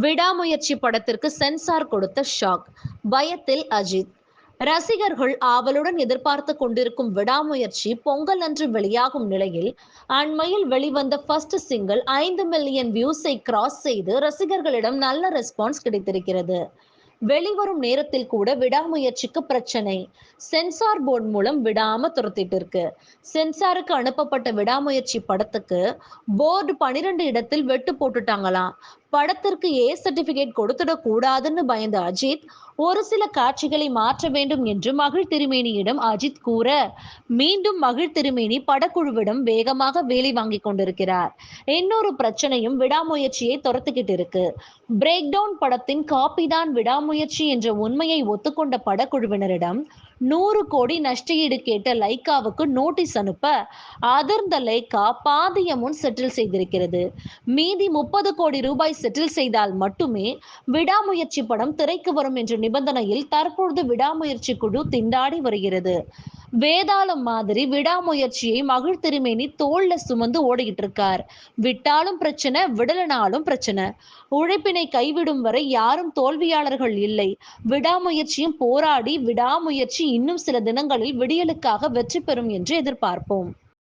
விடாமுயற்சி படத்திற்கு சென்சார் கொடுத்த ஷாக். பயத்தில் அஜித். ரசிகர்கள் ஆவலுடன் எதிர்பார்த்து கொண்டிருக்கும் விடாமுயற்சி பொங்கல் அன்று வெளியாகும் நிலையில் அண்மையில் வெளிவந்த ஃபர்ஸ்ட் சிங்கிள் ஐந்து மில்லியன் வியூஸை கிராஸ் செய்து ரசிகர்களிடம் நல்ல ரெஸ்பான்ஸ் கிடைத்திருக்கிறது. வெளிவரும் நேரத்தில் கூட விடாமுயற்சிக்கு பிரச்சனை. சென்சார் போர்டு மூலம் விடாம துரத்திட்டு இருக்கு. சென்சாருக்கு அனுப்பப்பட்ட விடாமுயற்சி படத்துக்கு போர்டு பனிரெண்டு இடத்தில் வெட்டு போட்டுட்டாங்களாம். படத்திற்கு ஏ சர்டிபிகேட் கொடுத்துடக் கூடாதுன்னு பயந்த அஜித் ஒரு சில காட்சிகளை மாற்ற வேண்டும் என்று மகிழ் திருமேனியிடம் அஜித் கூற மீண்டும் மகிழ் திருமேனி படக்குழுவிடம் வேகமாக வேலை வாங்கி கொண்டிருக்கிறார். இன்னொரு பிரச்சனையும் விடாமுயற்சியை துரத்துக்கிட்டு இருக்கு. பிரேக் டவுன் படத்தின் காப்பி தான் விடாமுயற்சி என்ற உண்மையை ஒத்துக்கொண்ட படக்குழுவினரிடம் நூறு கோடி நஷ்டஈடு கேட்ட லைக்காவுக்கு நோட்டீஸ் அனுப்ப அதிர்ந்த லைக்கா பாதி அமௌண்ட் செட்டில் செய்திருக்கிறது. மீதி முப்பது கோடி ரூபாய் செட்டில் செய்தால் மட்டுமே விடாமுயற்சி படம் திரைக்கு வரும் என்ற நிபந்தனையில் தற்பொழுது விடாமுயற்சி குழு திண்டாடி வருகிறது. வேதாளம் மாதிரி விடாமுயற்சியை மகிழ் திருமேனி தோல்ல சுமந்து ஓடிக்கிட்டு இருக்கார். விட்டாலும் பிரச்சனை விடலனாலும் பிரச்சனை. உழைப்பினை கைவிடும் வரை யாரும் தோல்வியாளர்கள் இல்லை. விடாமுயற்சியும் போராடி விடாமுயற்சி இன்னும் சில தினங்களில் விடியலுக்காக வெற்றி பெறும் என்று எதிர்பார்ப்போம்.